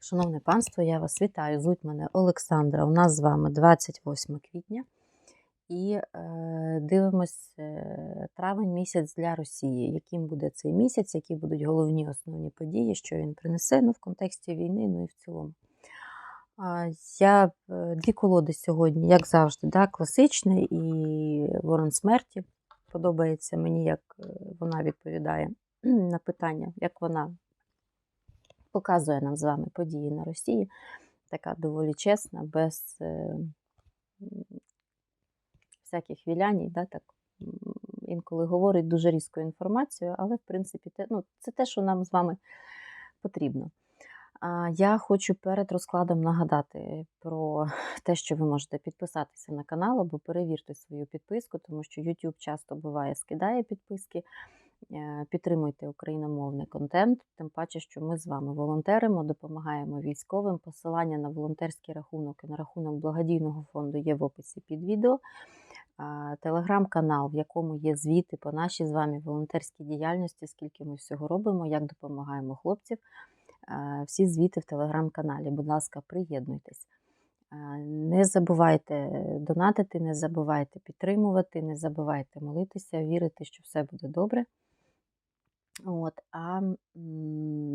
Шановне панство, я вас вітаю. Звуть мене Олександра. У нас з вами 28 квітня. І е, дивимось е, травень місяць для Росії. Яким буде цей місяць, які будуть головні основні події, що він принесе ну, в контексті війни, ну і в цілому. Я е, дві колоди сьогодні, як завжди, да, класична і Ворон смерті. Подобається мені, як е, вона відповідає на питання, як вона показує нам з вами події на Росії. Така доволі чесна, без е, всяких віляній, да, так, інколи говорить дуже різку інформацію, але в принципі те, ну, це те, що нам з вами потрібно. Я хочу перед розкладом нагадати про те, що ви можете підписатися на канал або перевірте свою підписку, тому що YouTube часто буває скидає підписки. Е, Підтримуйте україномовний контент, тим паче, що ми з вами волонтеримо, допомагаємо військовим. Посилання на волонтерський рахунок і на рахунок благодійного фонду є в описі під відео. Телеграм-канал, в якому є звіти по нашій з вами волонтерській діяльності, скільки ми всього робимо, як допомагаємо хлопців. Всі звіти в телеграм-каналі. Будь ласка, приєднуйтесь. Не забувайте донатити, не забувайте підтримувати, не забувайте молитися, вірити, що все буде добре. От, а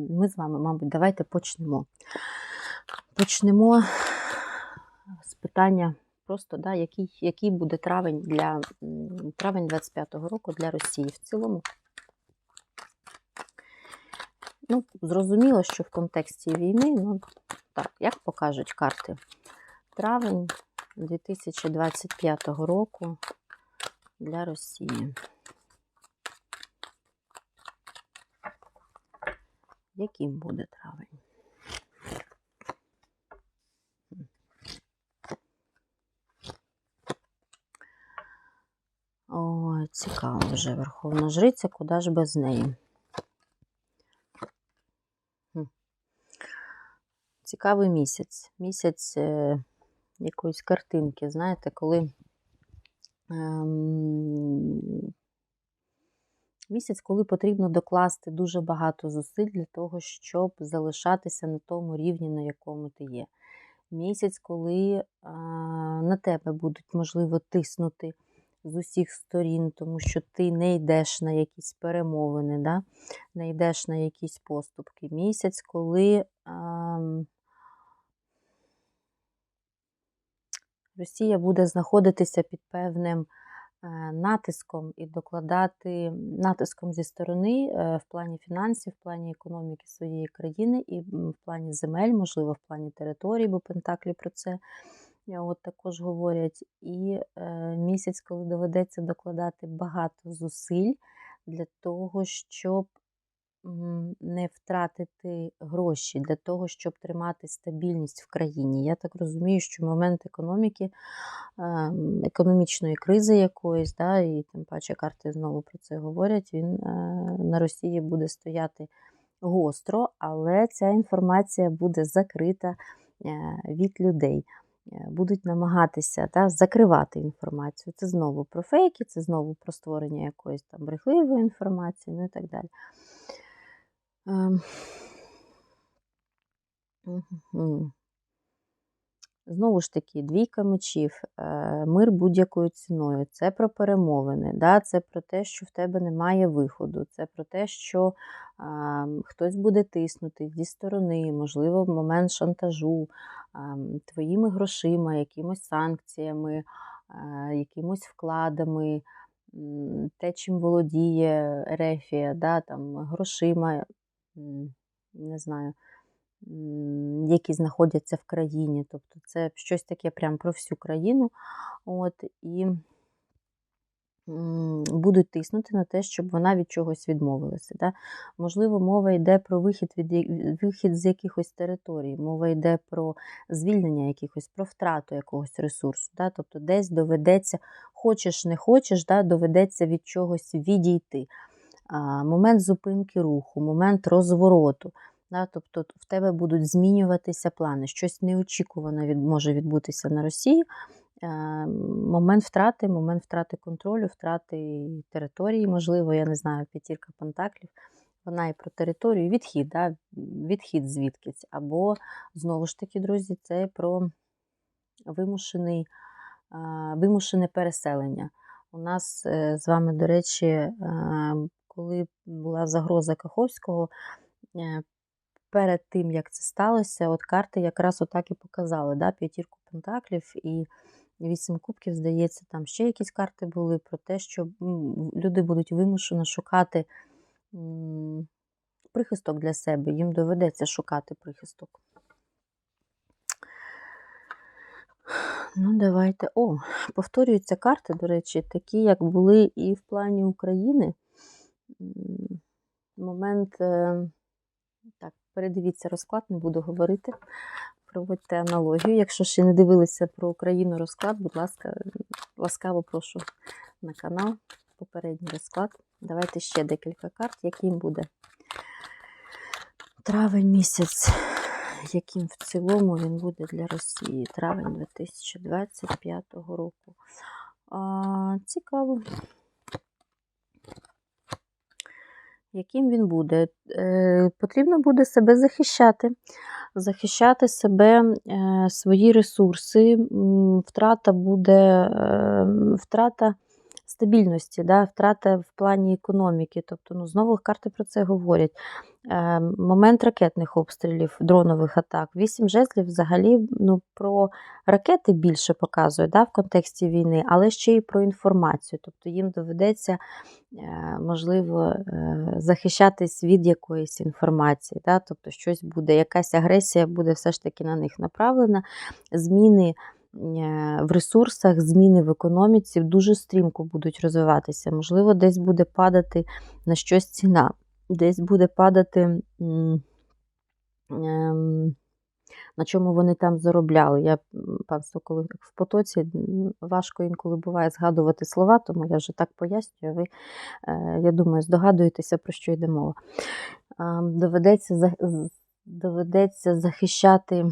ми з вами, мабуть, давайте почнемо. Почнемо з питання просто, да, який, який буде травень для травень 25-го року для Росії в цілому. Ну, зрозуміло, що в контексті війни, ну так, як покажуть карти, травень 2025 року для Росії. Яким буде травень? Ой, цікаво вже Верховна Жриця, куди ж без неї? Цікавий місяць. Місяць е, якоїсь картинки, знаєте, коли ем, місяць, коли потрібно докласти дуже багато зусиль для того, щоб залишатися на тому рівні, на якому ти є. Місяць, коли а, на тебе будуть, можливо, тиснути з усіх сторін, тому що ти не йдеш на якісь перемовини, да? не йдеш на якісь поступки. Місяць, коли а, Росія буде знаходитися під певним натиском і докладати натиском зі сторони е, в плані фінансів, в плані економіки своєї країни і в плані земель, можливо, в плані територій, бо Пентаклі про це е, от також говорять. І е, місяць, коли доведеться докладати багато зусиль для того, щоб не втратити гроші, для того, щоб тримати стабільність в країні. Я так розумію, що момент економіки, ем, економічної кризи якоїсь, да, і тим паче карти знову про це говорять, він е, на Росії буде стояти гостро, але ця інформація буде закрита е, від людей. Е, Будуть намагатися да, закривати інформацію. Це знову про фейки, це знову про створення якоїсь там брехливої інформації, ну і так далі. Знову ж таки, двійка мечів, е, мир будь-якою ціною. Це про перемовини, да? це про те, що в тебе немає виходу, це про те, що а, хтось буде тиснути зі сторони, можливо, в момент шантажу, а, твоїми грошима, якимось санкціями, а, якимось вкладами, те, чим володіє Ерефія, да? там, грошима, не знаю які знаходяться в країні. Тобто це щось таке прям про всю країну. От, І будуть тиснути на те, щоб вона від чогось відмовилася. Да? Можливо, мова йде про вихід, від, вихід з якихось територій, мова йде про звільнення якихось, про втрату якогось ресурсу. Да? Тобто десь доведеться, хочеш, не хочеш, да? доведеться від чогось відійти. Момент зупинки руху, момент розвороту. Да, тобто в тебе будуть змінюватися плани. Щось неочікувано від, може відбутися на Росії. Е, момент втрати, момент втрати контролю, втрати території, можливо, я не знаю, п'ятірка пентаклів. вона і про територію, відхід, да, відхід звідкись. Або, знову ж таки, друзі, це про вимушений, вимушене переселення. У нас е, з вами, до речі, е, коли була загроза Каховського, е, перед тим, як це сталося, от карти якраз отак і показали, да, п'ятірку пентаклів і вісім кубків, здається, там ще якісь карти були про те, що люди будуть вимушено шукати прихисток для себе, їм доведеться шукати прихисток. Ну, давайте. О, повторюються карти, до речі, такі, як були і в плані України. Момент, е, так, передивіться розклад, не буду говорити. Проводьте аналогію. Якщо ще не дивилися про Україну розклад, будь ласка, ласкаво прошу на канал. Попередній розклад. Давайте ще декілька карт, яким буде травень місяць, яким в цілому він буде для Росії. Травень 2025 року. А, цікаво. Яким він буде? Е, потрібно буде себе захищати, захищати себе, е, свої ресурси. Втрата буде е, втрата стабільності, да? втрата в плані економіки. Тобто, ну, знову карти про це говорять. Е, Момент ракетних обстрілів, дронових атак. Вісім жезлів взагалі ну, про ракети більше показує да, в контексті війни, але ще й про інформацію. Тобто їм доведеться, е, можливо, е, захищатись від якоїсь інформації. Да? Тобто щось буде, якась агресія буде все ж таки на них направлена. Зміни в ресурсах, зміни в економіці дуже стрімко будуть розвиватися. Можливо, десь буде падати на щось ціна, десь буде падати. ем, на чому вони там заробляли. Я, панство, коли в потоці, важко інколи буває згадувати слова, тому я вже так пояснюю. Ви, е, я думаю, здогадуєтеся, про що йде мова. Доведеться, за- з- доведеться захищати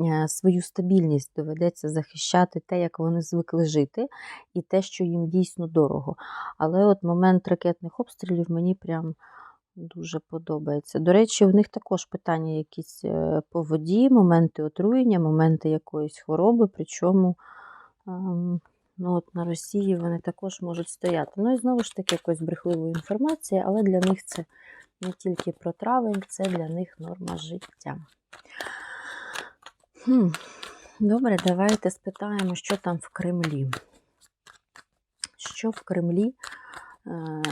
е, свою стабільність, доведеться захищати те, як вони звикли жити, і те, що їм дійсно дорого. Але от момент ракетних обстрілів мені прям дуже подобається. До речі, в них також питання якісь е, по воді, моменти отруєння, моменти якоїсь хвороби, причому ем, ну, от на Росії вони також можуть стояти. Ну і знову ж таки якоїсь брехливої інформації, але для них це не тільки про травень, це для них норма життя. Хм. Добре, давайте спитаємо, що там в Кремлі. Що в Кремлі е,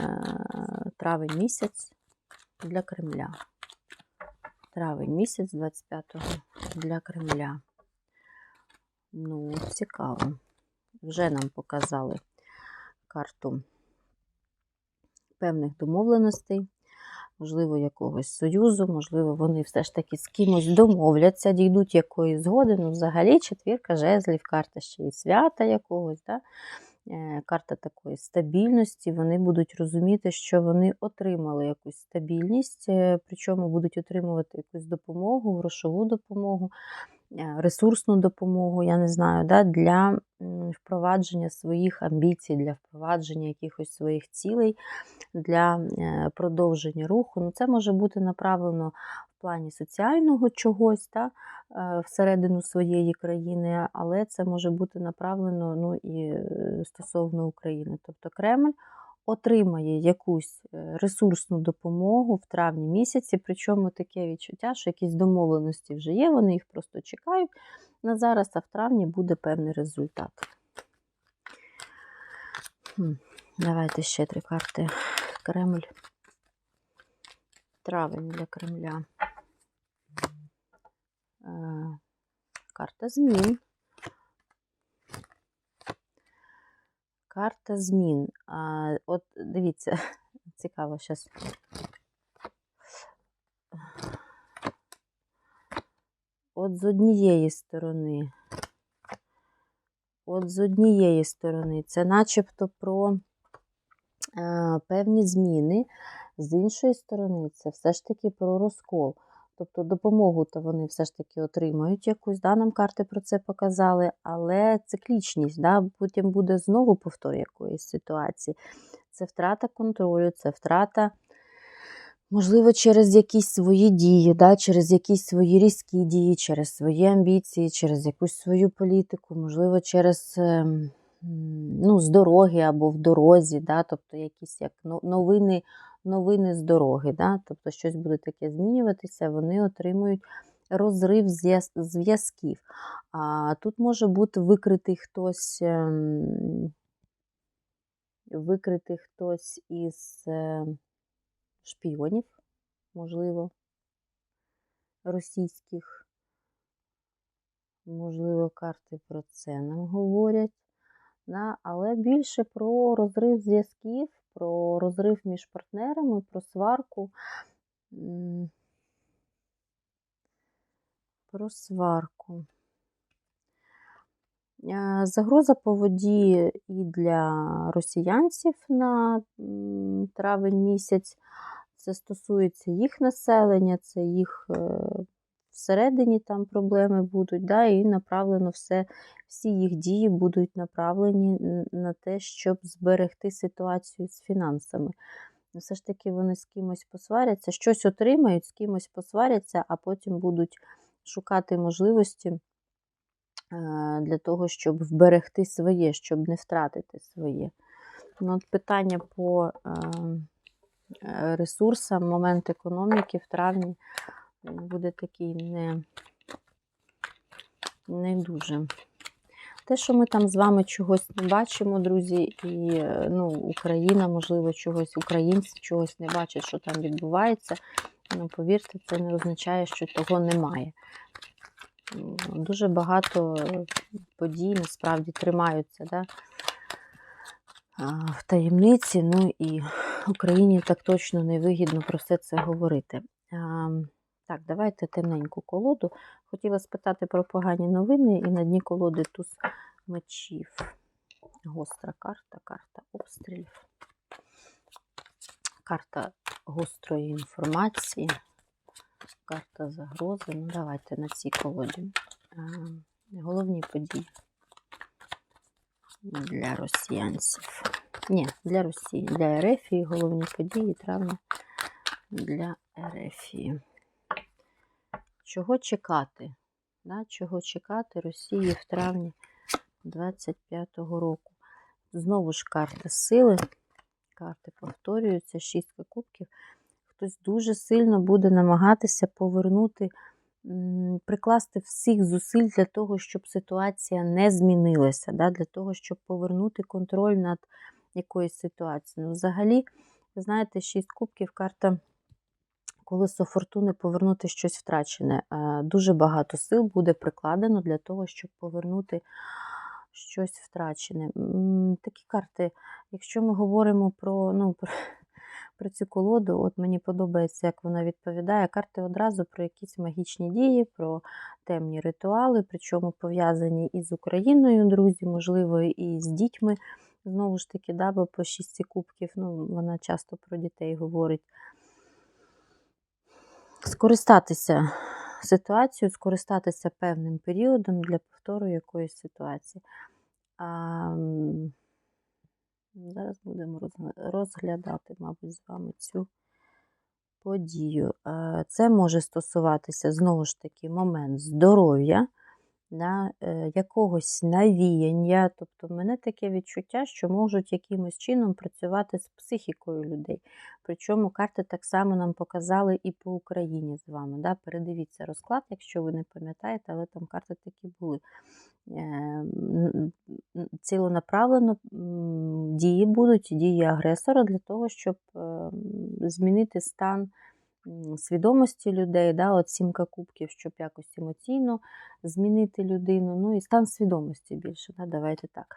травень місяць для Кремля? Травень місяць 25-го для Кремля. Ну, цікаво. Вже нам показали карту певних домовленостей, можливо, якогось союзу, можливо, вони все ж таки з кимось домовляться, дійдуть якоїсь згоди. Ну, взагалі, четвірка жезлів, карта ще і свята якогось, да? Е, карта такої стабільності. Вони будуть розуміти, що вони отримали якусь стабільність, е, причому будуть отримувати якусь допомогу, грошову допомогу, ресурсну допомогу, я не знаю, да? для впровадження своїх амбіцій, для впровадження якихось своїх цілей, для е, продовження руху. Ну, це може бути направлено в плані соціального чогось та, е, всередину своєї країни, але це може бути направлено ну, і е, стосовно України. Тобто Кремль отримає якусь е, ресурсну допомогу в травні місяці, причому таке відчуття, що якісь домовленості вже є, вони їх просто чекають на зараз, а в травні буде певний результат. Давайте ще три карти. Кремль. Травень для Кремля. Е, Карта змін. Карта змін. А, От дивіться, цікаво зараз. От з однієї сторони. От з однієї сторони, це начебто про е, певні зміни, з іншої сторони, це все ж таки про розкол. Тобто допомогу то вони все ж таки отримають якусь, да, нам карти про це показали, але циклічність, да, потім буде знову повтор якоїсь ситуації. Це втрата контролю, це втрата Можливо, через якісь свої дії, да, через якісь свої різкі дії, через свої амбіції, через якусь свою політику, можливо, через ем, ну, з дороги або в дорозі, да, тобто якісь як новини, новини з дороги, да, тобто щось буде таке змінюватися, вони отримують розрив зв'язків. А тут може бути викритий хтось, ем, викритий хтось із е, шпіонів, можливо, російських. Можливо, карти про це нам говорять. Да? Але більше про розрив зв'язків, про розрив між партнерами, про сварку. Про сварку. Е, Загроза по воді і для росіянців на травень місяць. Це стосується їх населення, це їх е, всередині там проблеми будуть, да, і направлено все, всі їх дії будуть направлені на те, щоб зберегти ситуацію з фінансами. Ну, Все ж таки вони з кимось посваряться, щось отримають, з кимось посваряться, а потім будуть шукати можливості е, для того, щоб вберегти своє, щоб не втратити своє. Ну, от питання по е, е, ресурсам, момент економіки в травні буде такий не, не дуже. Те, що ми там з вами чогось не бачимо, друзі, і ну, Україна, можливо, чогось, українці чогось не бачать, що там відбувається. Ну, повірте, це не означає, що того немає. Дуже багато подій насправді тримаються да, в таємниці. Ну і Україні так точно не вигідно про все це говорити. Так, давайте темненьку колоду. Хотіла спитати про погані новини, і на дні колоди туз мечів. Гостра карта, карта обстрілів, карта гострої інформації, карта загрози. Ну, давайте на цій колоді. Головні події для росіянців. Ні, для Росії, для Ерефії головні події травня для Ерефії. Чого чекати? Да? Чого чекати Росії в травні 25-го року? Знову ж карта сили. Карти повторюються, шістка кубків. Хтось дуже сильно буде намагатися повернути, прикласти всіх зусиль для того, щоб ситуація не змінилася, да? для того, щоб повернути контроль над якоюсь ситуацією. Ну, взагалі, знаєте, шість кубків карта колесо фортуни повернути щось втрачене. Е, Дуже багато сил буде прикладено для того, щоб повернути щось втрачене. Такі карти, якщо ми говоримо про, ну, про, про цю колоду, от мені подобається, як вона відповідає. Карти одразу про якісь магічні дії, про темні ритуали, причому пов'язані із Україною, друзі, можливо, і з дітьми. Знову ж таки, да, по шістці кубків, ну, вона часто про дітей говорить скористатися ситуацією, скористатися певним періодом для повтору якоїсь ситуації. А, зараз будемо розглядати, мабуть, з вами цю подію. Це може стосуватися знову ж таки момент здоров'я, да, е, якогось навіяння. Тобто, в мене таке відчуття, що можуть якимось чином працювати з психікою людей. Причому карти так само нам показали і по Україні з вами. Да? Передивіться розклад, якщо ви не пам'ятаєте, але там карти такі були. Е, Цілонаправлено дії будуть, дії агресора для того, щоб е, змінити стан свідомості людей, да, от сімка кубків, щоб якось емоційно змінити людину, ну і стан свідомості більше. Да, давайте так.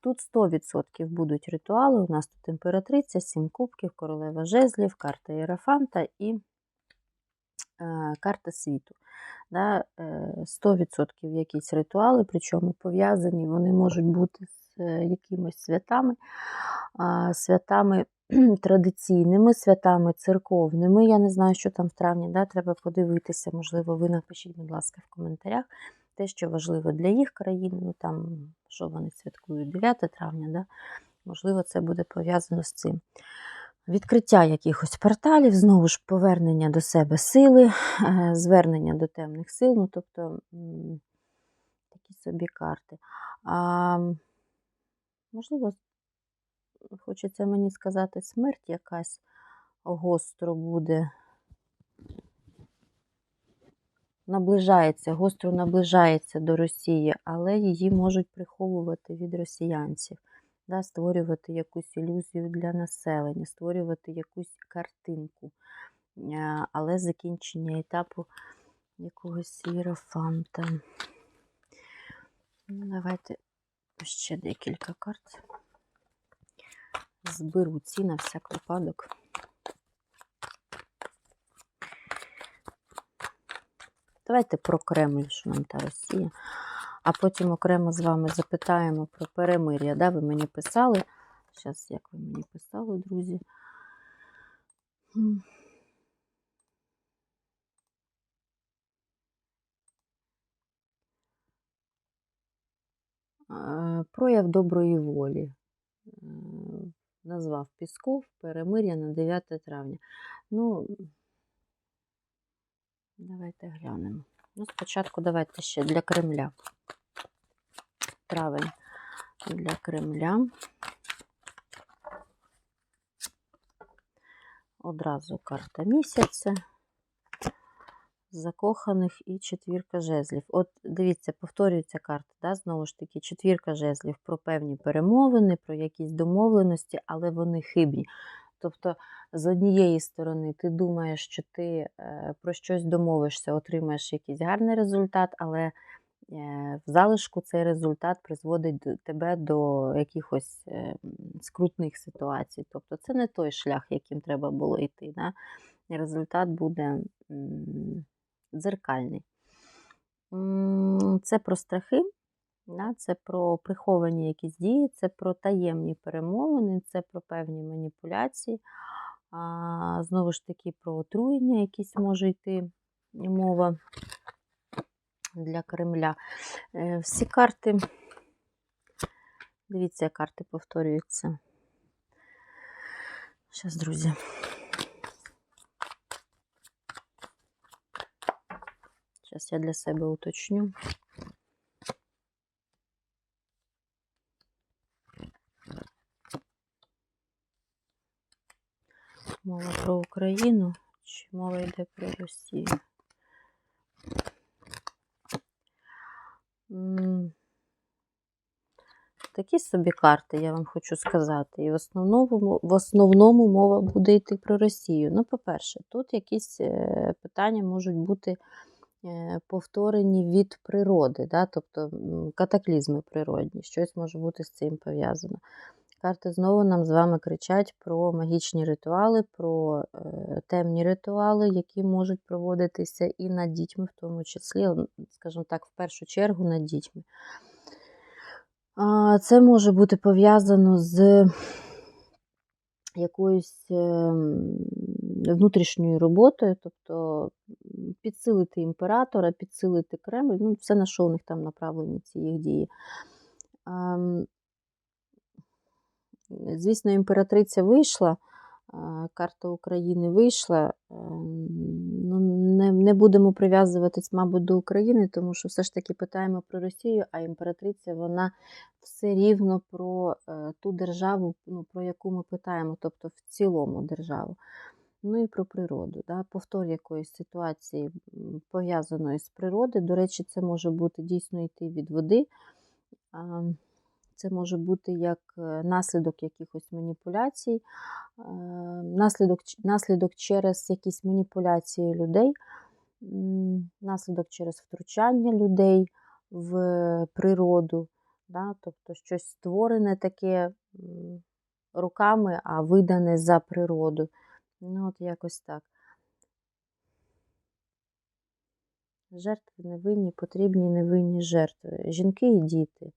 Тут 100% будуть ритуали. У нас тут імператриця, сім кубків, королева жезлів, карта Єрафанта і е, карта світу. Да, е, 100% якісь ритуали, причому пов'язані вони можуть бути з е, якимись святами, святами традиційними, святами церковними. Я не знаю, що там в травні, да, треба подивитися. Можливо, ви напишіть, будь ласка, в коментарях те, що важливо для їх країни. Ну там, що вони святкують 9 травня, да? можливо, це буде пов'язано з цим. відкриття якихось порталів, знову ж повернення до себе сили, е, звернення до темних сил, ну тобто такі собі карти. А, можливо, хочеться мені сказати, смерть якась гостро буде. Наближається, гостро наближається до Росії, але її можуть приховувати від росіянців, да, створювати якусь ілюзію для населення, створювати якусь картинку, але закінчення етапу якогось іерофанта. Ну, Давайте ще декілька карт. Зберу ці на всяк випадок. Давайте про Кремль, що нам та Росія. А потім окремо з вами запитаємо про перемир'я. Да, ви мені писали. Зараз, як ви мені писали, друзі. Е, Прояв доброї волі. Назвав Пісков перемир'я на 9 травня. Ну, давайте глянемо. Ну, спочатку давайте ще для Кремля. Травень для Кремля. Одразу карта місяця, закоханих і четвірка жезлів. От дивіться, повторюється карта, да? знову ж таки, четвірка жезлів про певні перемовини, про якісь домовленості, але вони хибні. Тобто, з однієї сторони, ти думаєш, що ти е, про щось домовишся, отримаєш якийсь гарний результат, але е, в залишку цей результат призводить до- тебе до якихось е, скрутних ситуацій. Тобто це не той шлях, яким треба було йти. Да? Результат буде дзеркальний. Це про страхи, це про приховані якісь дії, це про таємні перемовини, це про певні маніпуляції. Знову ж таки, про отруєння якісь може йти мова для Кремля. Е, Всі карти, дивіться, карти повторюються. Зараз, друзі. Зараз я для себе уточню. Мова про Україну чи мова йде про Росію? Такі собі карти, я вам хочу сказати. І в основному, в основному мова буде йти про Росію. Ну, по-перше, тут якісь е, питання можуть бути повторені від природи, да? тобто катаклізми природні, щось може бути з цим пов'язано. Карти знову нам з вами кричать про магічні ритуали, про е, темні ритуали, які можуть проводитися і над дітьми, в тому числі, скажімо так, в першу чергу над дітьми. Це може бути пов'язано з якоюсь ем, внутрішньою роботою, тобто підсилити імператора, підсилити Кремль, ну, все на що у них там направлені ці їх дії. Ем, Звісно, імператриця вийшла, карта України вийшла. ем, Ну, не, не будемо прив'язуватись, мабуть, до України, тому що все ж таки питаємо про Росію, а імператриця вона все рівно про е, ту державу, ну, про яку ми питаємо, тобто в цілому державу. Ну і про природу. Да? Повтор якоїсь ситуації пов'язаної з природи. До речі, це може бути дійсно йти від води. Це може бути як е, наслідок якихось маніпуляцій, е, наслідок, наслідок через якісь маніпуляції людей, наслідок через втручання людей в природу. Да? Тобто щось створене таке руками, а видане за природу. Ну, от якось так. Жертви невинні, потрібні невинні жертви. Жінки і діти.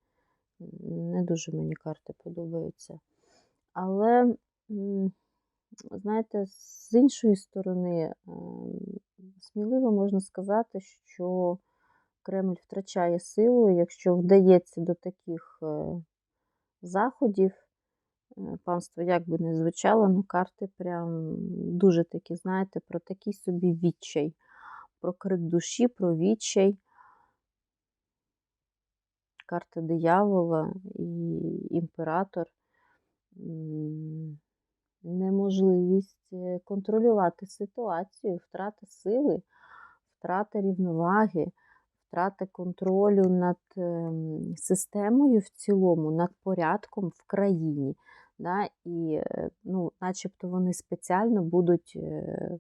Не дуже мені карти подобаються. Але, знаєте, з іншої сторони, ем, сміливо можна сказати, що Кремль втрачає силу, якщо вдається до таких е, заходів, Панство, як би не звучало, ну карти прям дуже такі, знаєте, про такий собі відчай, про крик душі, про відчай. Карта диявола і імператор. Неможливість е, контролювати ситуацію, втрата сили, втрата рівноваги, втрата контролю над ем, системою в цілому, над порядком в країні. Да? І е, ну, начебто вони спеціально будуть е,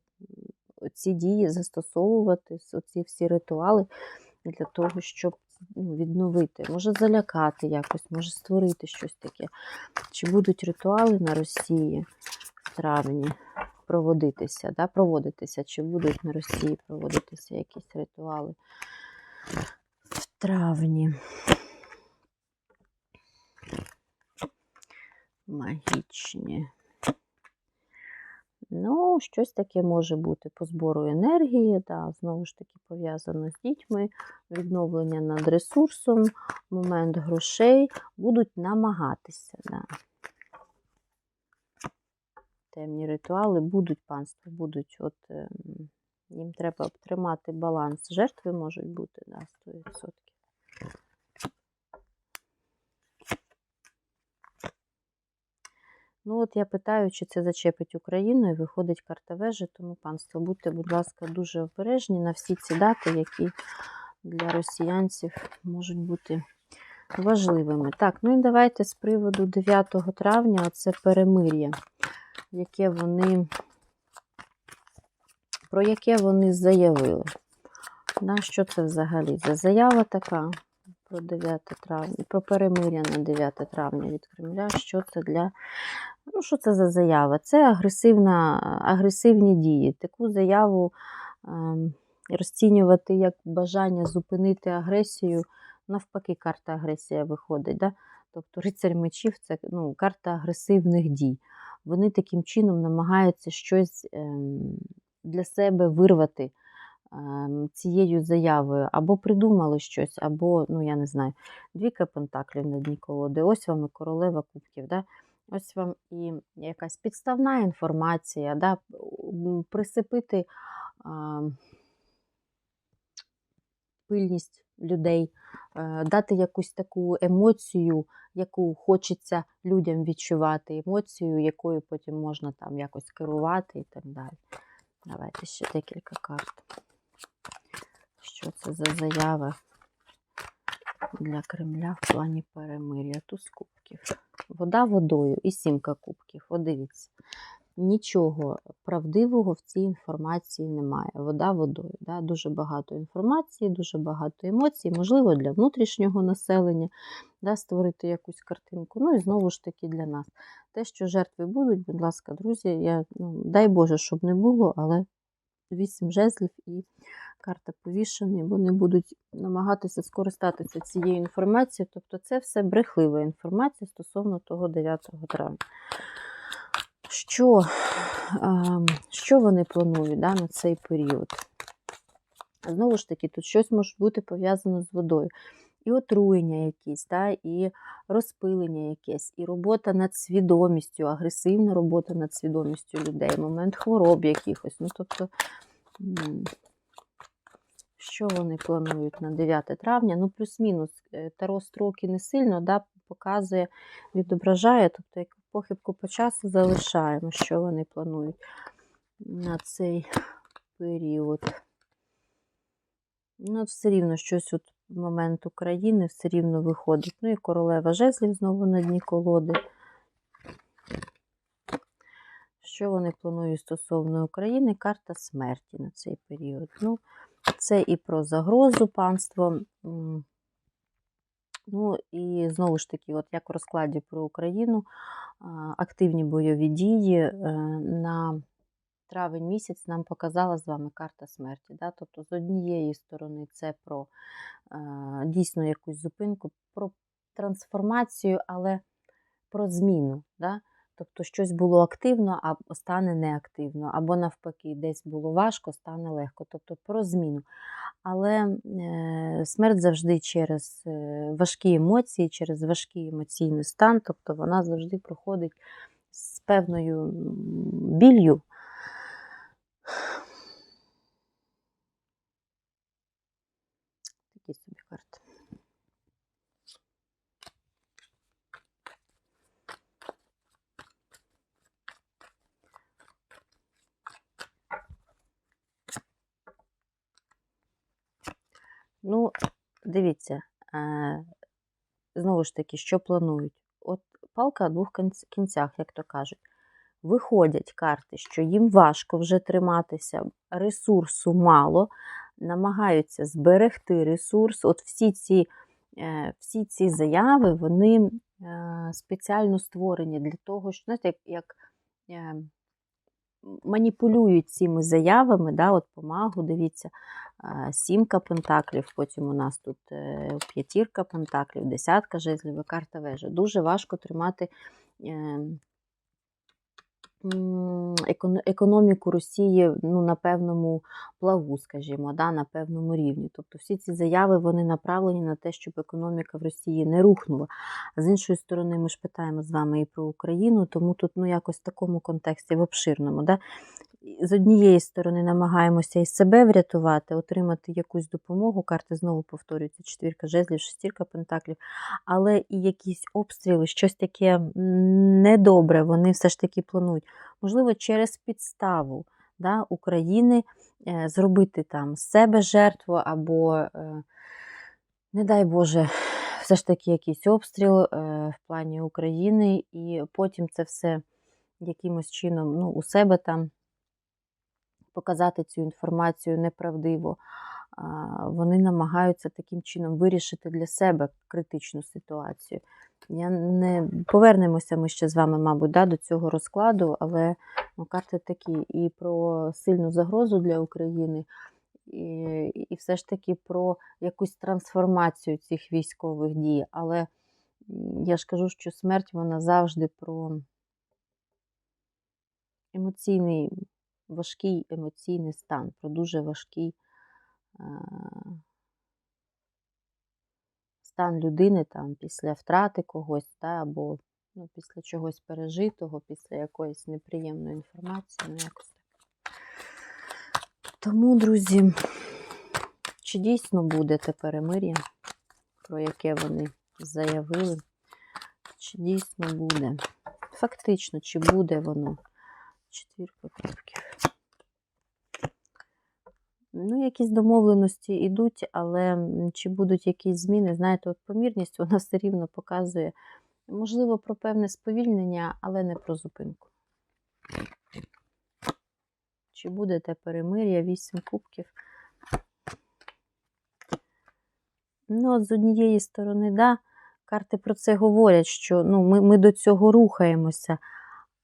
ці дії застосовувати, ці всі ритуали для того, щоб ну, відновити, може залякати якось, може створити щось таке. Чи будуть ритуали на Росії в травні проводитися, да? проводитися, чи будуть на Росії проводитися якісь ритуали в травні? Магічні. Ну, щось таке може бути по збору енергії, да, знову ж таки пов'язано з дітьми, відновлення над ресурсом, момент грошей, будуть намагатися. Да. Темні ритуали будуть панство, будуть, от ем, їм треба тримати баланс. Жертви можуть бути, да, 100%. Ну, от я питаю, чи це зачепить Україну, і виходить карта вежі, тому панство, будьте, будь ласка, дуже обережні на всі ці дати, які для росіянців можуть бути важливими. Так, ну і давайте з приводу 9 травня, це перемир'я, яке вони, про яке вони заявили. Да, що це взагалі за заява така про 9 травня, про перемир'я на 9 травня від Кремля? Що це для Ну, що це за заява? Це агресивна, агресивні дії. Таку заяву е, розцінювати як бажання зупинити агресію. Навпаки, карта агресія виходить. Да? Тобто рицарь мечів це ну, карта агресивних дій. Вони таким чином намагаються щось е, для себе вирвати е, цією заявою. Або придумали щось, або, ну я не знаю, двійка пентаклів на дні колоди. Ось вам і королева кубків. Да? Ось вам і якась підставна інформація, да, присипити а, пильність людей, а, дати якусь таку емоцію, яку хочеться людям відчувати, емоцію, якою потім можна там якось керувати і так далі. Давайте ще декілька карт. Що це за заява для Кремля в плані перемир'я? Туз кубків. Вода водою і сімка кубків. От дивіться. Нічого правдивого в цій інформації немає. Вода водою. Да? Дуже багато інформації, дуже багато емоцій, можливо, для внутрішнього населення да, створити якусь картинку. Ну і знову ж таки для нас. Те, що жертви будуть, будь ласка, друзі, я, ну, дай Боже, щоб не було, але вісім жезлів і карта повішений, вони будуть намагатися скористатися цією інформацією. Тобто це все брехлива інформація стосовно того 9 травня. Що що вони планують да, на цей період? Знову ж таки, тут щось може бути пов'язано з водою. І отруєння якісь, да, і розпилення якесь, і робота над свідомістю, агресивна робота над свідомістю людей, момент хвороб якихось. Ну, тобто, що вони планують на 9 травня? Ну, плюс-мінус, е, таро строки не сильно да, показує, відображає, тобто, як похибку по часу залишаємо, що вони планують на цей період. Ну, все рівно щось от момент України все рівно виходить. Ну і королева жезлів знову на дні колоди. Що вони планують стосовно України? Карта смерті на цей період. Ну, це і про загрозу панство. Ну і знову ж таки, от як у розкладі про Україну, активні бойові дії е, на травень місяць нам показала з вами карта смерті. Да? Тобто, з однієї сторони, це про е, дійсно якусь зупинку, про трансформацію, але про зміну. Да? Тобто щось було активно, а стане неактивно, або навпаки, десь було важко, стане легко. Тобто про зміну. Але е, смерть завжди через е, важкі емоції, через важкий емоційний стан, тобто вона завжди проходить з певною м, біллю. Такі собі карти. Ну, дивіться, е, знову ж таки, що планують? От палка о двох кінцях, як то кажуть. Виходять карти, що їм важко вже триматися, ресурсу мало, намагаються зберегти ресурс. От всі ці, е, всі ці заяви, вони е, спеціально створені для того, що, знаєте, як, як маніпулюють цими заявами, да, от по магу, дивіться, сімка пентаклів, потім у нас тут е, п'ятірка пентаклів, десятка жезлів карта вежа. Дуже важко тримати е, економіку Росії ну, на певному плаву, скажімо, да, на певному рівні. Тобто всі ці заяви вони направлені на те, щоб економіка в Росії не рухнула. А з іншої сторони, ми ж питаємо з вами і про Україну, тому тут ну, якось в такому контексті, в обширному. Да? З однієї сторони намагаємося і себе врятувати, отримати якусь допомогу. Карти знову повторюються: четвірка жезлів, шестірка пентаклів, але і якісь обстріли, щось таке недобре, вони все ж таки планують. Можливо, через підставу да, України е, зробити там з себе жертву або, е, не дай Боже, все ж таки якийсь обстріл е, в плані України, і потім це все якимось чином ну, у себе там показати цю інформацію неправдиво. Вони намагаються таким чином вирішити для себе критичну ситуацію. Я не повернемося ми ще з вами, мабуть, да, до цього розкладу, але ну, карти такі і про сильну загрозу для України, і, і все ж таки про якусь трансформацію цих військових дій. Але я ж кажу, що смерть вона завжди про емоційний, важкий емоційний стан, про дуже важкий е, стан людини там, після втрати когось, та, або ну, після чогось пережитого, після якоїсь неприємної інформації. Ну, якось так. Тому, друзі, чи дійсно буде те перемир'я, про яке вони заявили? Чи дійсно буде? Фактично, чи буде воно? Четвірка кубків. Ну, якісь домовленості йдуть, але чи будуть якісь зміни, знаєте, от помірність вона все рівно показує, можливо, про певне сповільнення, але не про зупинку. Чи буде те перемир'я, вісім кубків? Ну, от з однієї сторони, да, карти про це говорять, що ну, ми, ми до цього рухаємося,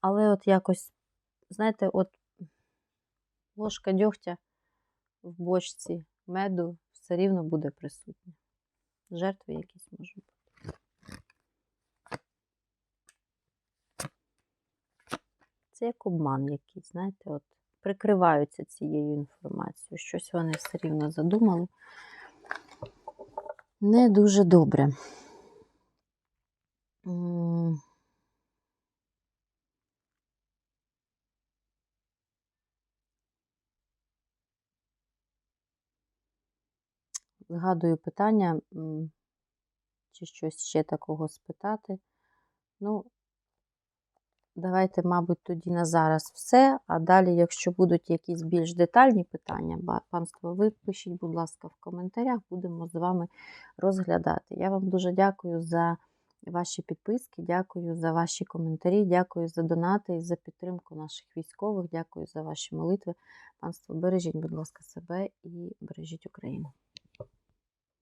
але от якось, знаєте, от ложка дьогтя в бочці меду все рівно буде присутня. Жертви якісь можуть бути. Це як обман якийсь, знаєте, от прикриваються цією інформацією. Щось вони все рівно задумали. Не дуже добре. Згадую питання, чи щось ще такого спитати. Ну, давайте, мабуть, тоді на зараз все. А далі, якщо будуть якісь більш детальні питання, панство, ви пишіть, будь ласка, в коментарях, будемо з вами розглядати. Я вам дуже дякую за ваші підписки, дякую за ваші коментарі, дякую за донати і за підтримку наших військових, дякую за ваші молитви. Панство, бережіть, будь ласка, себе і бережіть Україну.